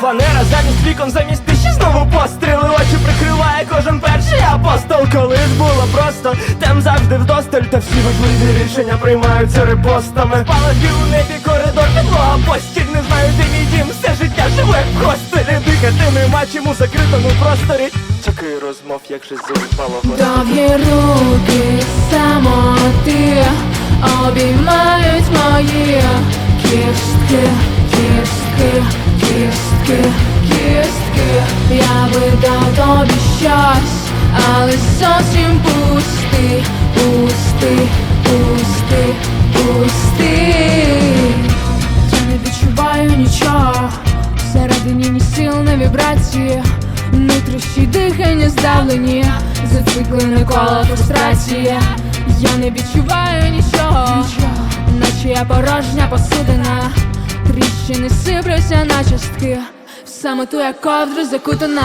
Фанера замість вікон, замість тиші знову постріли. Очі прикриває кожен перший апостол. Колись було просто, тем завжди вдосталь. Та всі важливі рішення приймаються репостами. Палаги у небі коридор, підлога постіль Не знаю, де мій дім, все життя живе в хостелі Дихати нема у закритому просторі. Такий розмов, як же заїбало Довгі руки самоти обіймають мої кістки, кістки, кістки, кістки. Я би дав тобі щось, але зовсім пустий, пустий, пустий, пустий. Я не відчуваю нічого Всередині ні сил, ні вібрації Внутрішні дихання здавлені Зациклене коло фрустрації Я не відчуваю нічого нічого. Наче я порожня посудина. Тріщини сиплються на частки В самоту я ковдру закутана.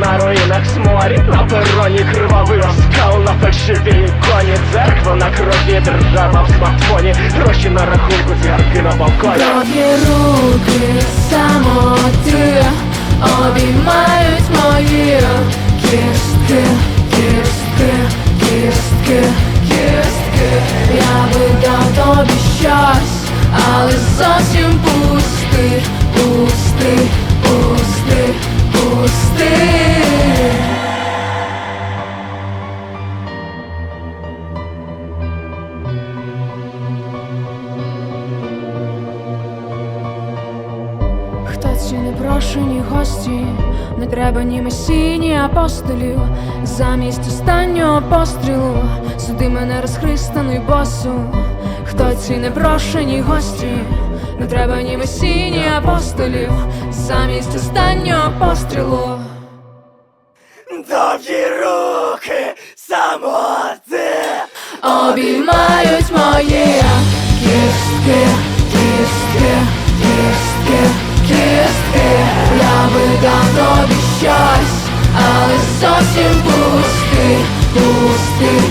На руїнах сморі На пероні кривавий розкал На фальшивій коні Церква на крові, держава в Ці непрошені гості? Не треба ні месії, ні апостолів. Замість останнього пострілу суди мене розхристану й босу. Хто ці непрошені гості? Не треба ні месії, ні апостолів. Замість останнього пострілу. Довгі руки самоти Обіймають мої зовсім пусти, пусти.